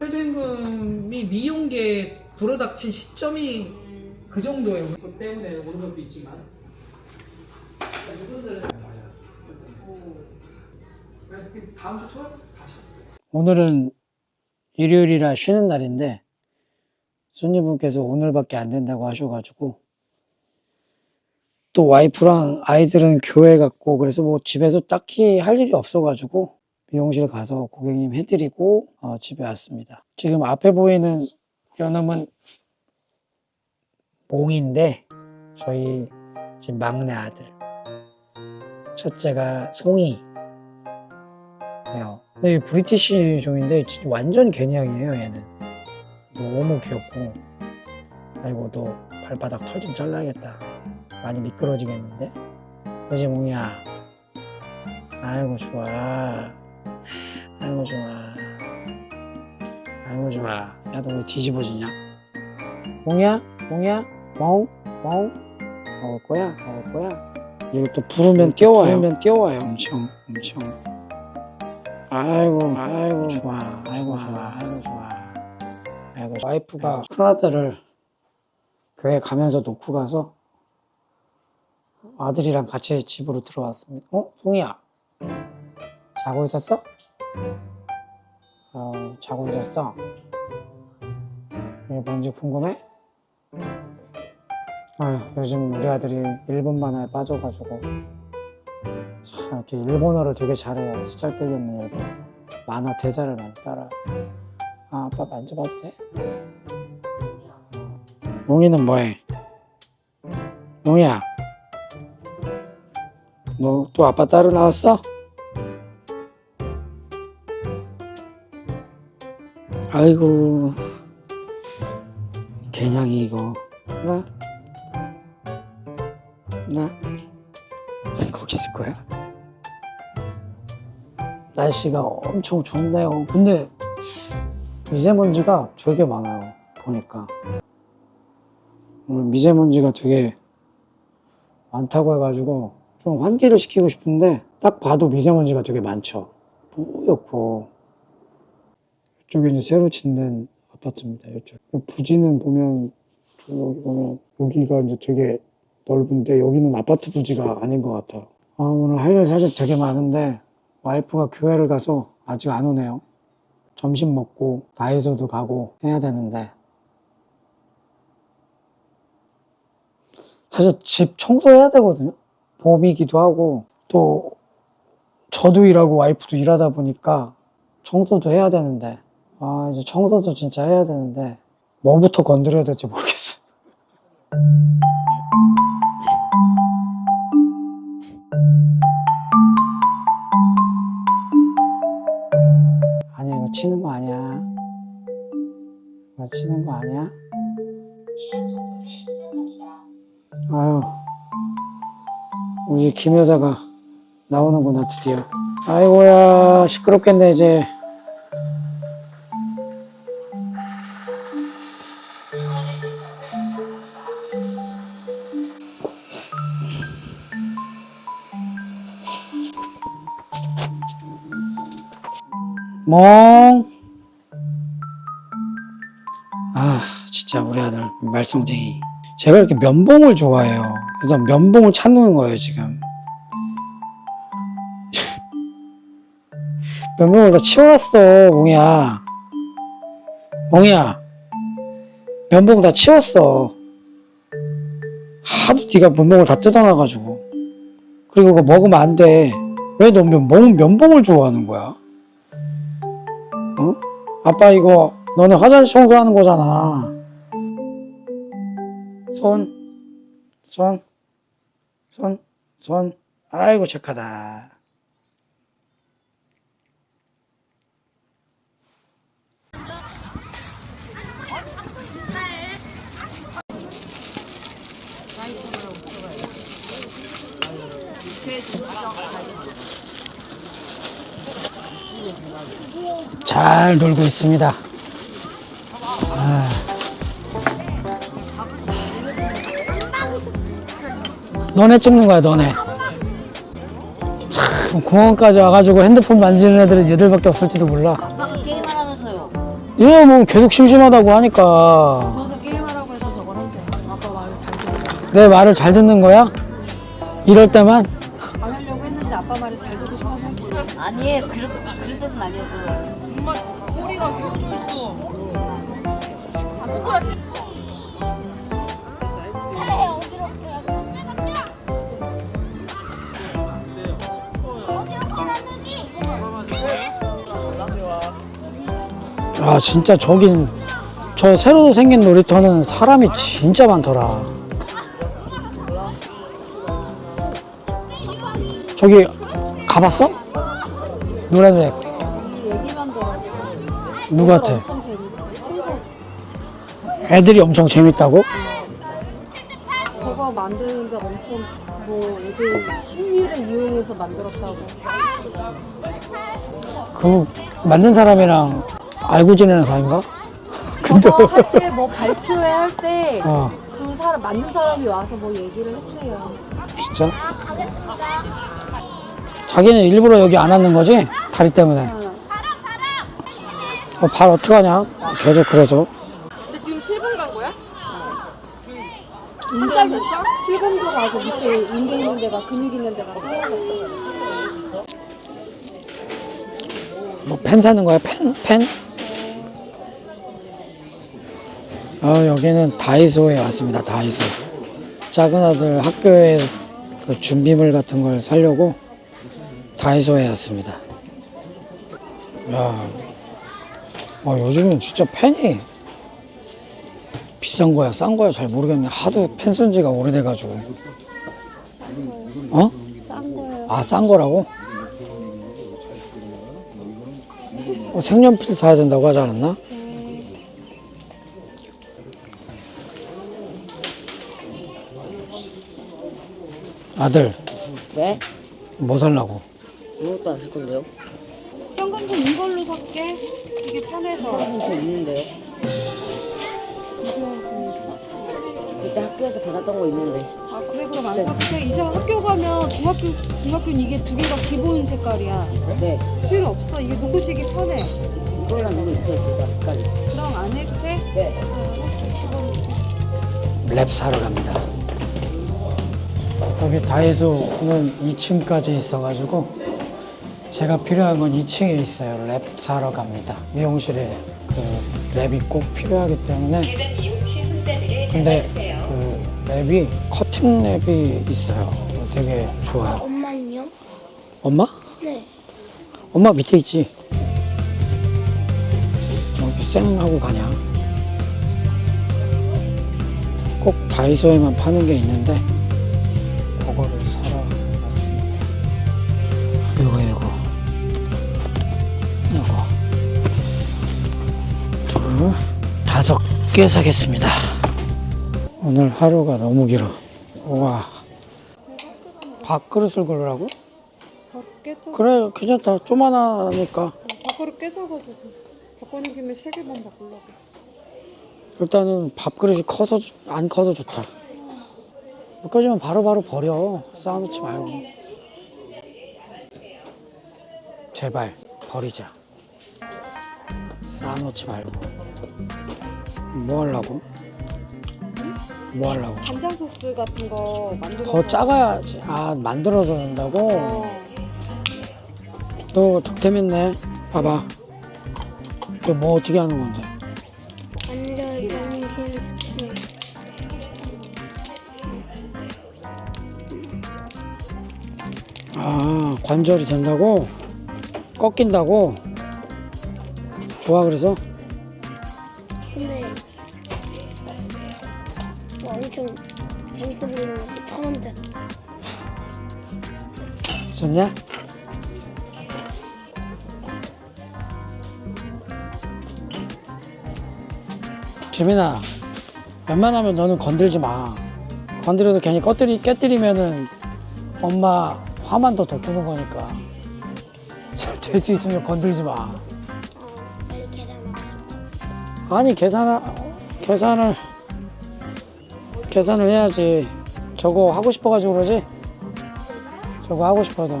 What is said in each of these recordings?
최저임금이 미용계 불어닥친 시점이 그 정도예요. 그 때문에 오른 것도 있지만. 이분들은 다음 주 토요일 다 찼어요. 오늘은 일요일이라 쉬는 날인데 손님분께서 오늘밖에 안 된다고 하셔가지고 또 와이프랑 아이들은 교회 갔고 그래서 뭐 집에서 딱히 할 일이 없어가지고 미용실 가서 고객님 해드리고 어, 집에 왔습니다. 지금 앞에 보이는 요놈은 몽인데 저희 지금 막내 아들 첫째가 송이 예요. 근데 이 브리티시 종인데 진짜 완전 개냥이에요 얘는. 너무 귀엽고. 아이고 너 발바닥 털 좀 잘라야겠다. 많이 미끄러지겠는데. 그지 몽이야. 아이고 좋아. 아이고 좋아. 아이고 좋아. 야 너 왜 뒤집어지냐? 몽이야? 몽이야? 몽? 몽? 먹을 거야? 먹을 거야? 이거 또 부르면 뛰어와요. 부르면 뛰어와요. 엄청 엄청. 아이고, 아이고, 좋아, 아이고, 좋아, 아이고, 좋아. 아이고, 와이프가 큰아들을 교회 가면서 놓고 가서 아들이랑 같이 집으로 들어왔습니다. 어? 송이야. 자고 있었어? 어, 자고 있었어? 이게 뭔지 궁금해? 아, 요즘 우리 아들이 일본 만화에 빠져가지고 참 이렇게 일본어를 되게 잘해요. 쓰잘데기 없는 일본. 만화 대사를 많이 따라. 아, 아빠 만져봐도 돼? 몽이는 뭐해? 몽이야. 너 또 아빠 따로 나왔어? 아이고. 개냥이 이거. 나? 나? 거기 있을 거야? 날씨가 엄청 좋네요. 근데 미세먼지가 되게 많아요. 보니까. 오늘 미세먼지가 되게 많다고 해가지고 좀 환기를 시키고 싶은데 딱 봐도 미세먼지가 되게 많죠. 뿌옇고. 이쪽에 이제 새로 짓는 아파트입니다. 이쪽. 부지는 보면 여기 보면 여기가 이제 되게 넓은데 여기는 아파트 부지가 아닌 것 같아요. 아, 오늘 할 일 사실 되게 많은데 와이프가 교회를 가서 아직 안 오네요. 점심 먹고 다이소도 가고 해야 되는데 사실 집 청소해야 되거든요. 봄이기도 하고 또 저도 일하고 와이프도 일하다 보니까 청소도 해야 되는데 아 이제 청소도 진짜 해야 되는데 뭐부터 건드려야 될지 모르겠어요. 아니야 이거 치는 거 아니야. 이거 치는 거 아니야? 우리 김 여사가 나오는구나 드디어. 아이고야 시끄럽겠네 이제. 멍. 아, 진짜 우리 아들 말썽쟁이. 제가 이렇게 면봉을 좋아해요. 그래서 면봉을 찾는 거예요, 지금. 면봉을 다 치워놨어, 몽이야. 몽이야. 면봉 다 치웠어. 하도 네가 면봉을 다 뜯어놔가지고. 그리고 그거 먹으면 안 돼. 왜 너 면봉, 면봉을 좋아하는 거야? 어? 아빠 이거 너네 화장실 청소하는 거잖아. 손, 손, 손, 손. 아이고 착하다. 잘 놀고 있습니다. 너네 찍는 거야 너네 참 공항까지 와가지고 핸드폰 만지는 애들은 얘들밖에 없을지도 몰라 아까 게임하라면서요. 얘뭐 계속 심심하다고 하니까 게임하라고 해서 저걸 한대. 아빠 말을 잘 듣는 내 말을 잘 듣는 거야? 이럴 때만 안 하려고 했는데 아빠 말을 잘 듣고 싶어서 한 거야. 아니, 그런, 그런 뜻은 아니었어요. 엄마 꼬리가 휘어져 있어. 아 진짜 저긴 저 새로 생긴 놀이터는 사람이 진짜 많더라 저기 가봤어? 노란색 얘기만 들어. 누구한테? 엄청 재밌대. 친구 애들이 엄청 재밌다고? 저거 만드는데 엄청 뭐 애들 심리를 이용해서 만들었다고. 그 만든 사람이랑 알고 지내는 사이인가? 근데 저거 할때 뭐 발표회 할 때 그 어 사람 만든 사람이 와서 뭐 얘기를 했대요. 진짜? 자기는 일부러 여기 안 왔는 거지? 다리 때문에 응. 어, 발 어떡하냐? 계속 그래서 근데 지금 실금 간 거야? 인대 실금도 가고 밑에 인대 있는 데가 근육 있는 데가 생각났어. 뭐펜 사는 거야? 펜? 펜? 아 여기는 다이소에 왔습니다. 다이소. 작은 아들 학교에 그 준비물 같은 걸 사려고 다이소에 왔습니다. 야, 아, 요즘은 진짜 펜이 비싼 거야, 싼 거야 잘 모르겠네. 하도 펜 쓴 지가 오래돼가지고. 어? 싼 거예요. 아, 싼 거라고? 어, 색연필 사야 된다고 하지 않았나? 아들, 왜? 뭐 살라고? 아무것도 안쓸 건데요? 현금 좀 이걸로 살게. 이게 편해서. 저 있는데요? 그때 학교에서 받았던 거 있는데. 아 그래 그럼 안 사도 이제 학교 가면 중학교 중학교는 이게 두 개가 기본 색깔이야. 네. 필요 없어. 이게 누구시기 편해. 이거랑 이거 있어요, 둘다 색깔이. 그럼 안 해도 돼? 네. 랩 사러 갑니다. 여기 다이소는 2층까지 있어가지고 제가 필요한 건 2층에 있어요. 랩 사러 갑니다. 미용실에 그 랩이 꼭 필요하기 때문에 근데 그 랩이 커팅 랩이 있어요. 되게 좋아요. 엄마는요? 엄마? 네. 엄마 밑에 있지. 여기 쌩 하고 가냐? 꼭 다이소에만 파는 게 있는데 그거를 사러 왔습니다. 이거 이거 이거 둘 다섯 개 사겠습니다. 오늘 하루가 너무 길어. 와 밥그릇을 깨져. 그래 괜찮다 쪼만하니까 밥그릇 깨져가지고 바꾸는 김에 세 개만 바꾸려고. 일단은 밥그릇이 커서 좋- 안 커서 좋다 몇 가지만 바로바로 버려 쌓아놓지 말고 제발 버리자 쌓아놓지 말고 뭐 하려고? 뭐 하려고? 간장 소스 같은 거 만들어. 더 작아야지 아 만들어서 넣는다고? 어. 너 득템했네 봐봐 이거 뭐 어떻게 하는 건데 아 관절이 된다고? 꺾인다고? 좋아 그래서? 근데 뭐 엄청 재밌어 보이는 것도 천 원짜리. 좋냐? 지민아 웬만하면 너는 건들지 마 건드려서 괜히 꺼뜨리, 깨뜨리면은 엄마 화만 더 돋구는 거니까 될수 있으면 건들지 마. 아니 계산을 계산을 계산을 해야지 저거 하고 싶어가지고 그러지? 저거 하고 싶어서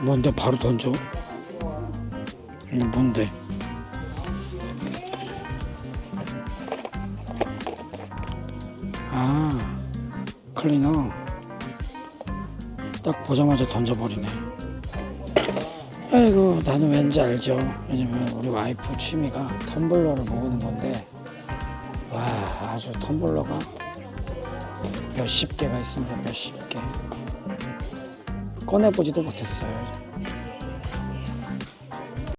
뭔데 바로 던져? 뭔데? 아 클리너 딱 보자마자 던져버리네. 아이고 나는 왠지 알죠? 왜냐면 우리 와이프 취미가 텀블러를 모으는 건데 와 아주 텀블러가 몇십 개가 있습니다 몇십 개. 꺼내보지도 못했어요